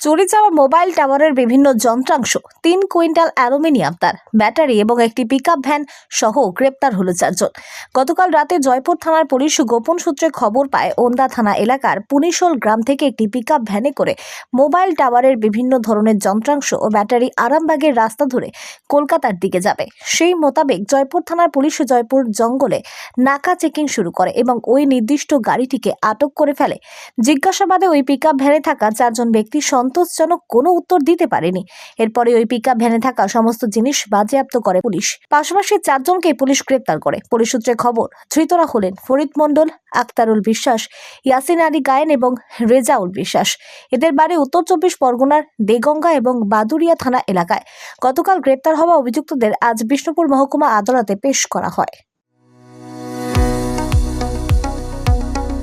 চুরি যাওয়া মোবাইল টাওয়ারের বিভিন্ন যন্ত্রাংশ, তিন কুইন্টাল অ্যালুমিনিয়াম তার ব্যাটারি এবং একটি পিকআপ ভ্যান সহ গ্রেপ্তার হলো চারজন। গতকাল রাতে জয়পুর থানার পুলিশ গোপন সূত্রে খবর পায়, ওন্দা থানা এলাকার পুনিশোল গ্রাম থেকে একটি পিকআপ ভ্যানে করে মোবাইল টাওয়ারের বিভিন্ন ধরনের যন্ত্রাংশ ও ব্যাটারি আরামবাগের রাস্তা ধরে কলকাতার দিকে যাবে। সেই মোতাবেক জয়পুর থানার পুলিশ জয়পুর জঙ্গলে নাকা চেকিং শুরু করে এবং ওই নির্দিষ্ট গাড়িটিকে আটক করে ফেলে। জিজ্ঞাসাবাদে ওই পিকআপ ভ্যানে থাকা চারজন ব্যক্তি সন্তোষজনক কোনো উত্তর দিতে পারেনি। এরপরে ওই পিকআপ ভ্যানে থাকা সমস্ত জিনিস বাজেয়াপ্ত করে পুলিশ। পাশাপাশি চারজনকে পুলিশ গ্রেপ্তার করে। পুলিশ সূত্রে খবর, ধৃতরা হলেন ফরিদ মণ্ডল আক্তারুল বিশ্বাস, ইয়াসিন আলী গায়েন এবং রেজাউল বিশ্বাস। এদের বাড়ি উত্তর চব্বিশ পরগনার দেগঙ্গা এবং বাদুরিয়া থানা এলাকায়। গতকাল গ্রেপ্তার হওয়া অভিযুক্তদের আজ বিষ্ণুপুর মহকুমা আদালতে পেশ করা হয়।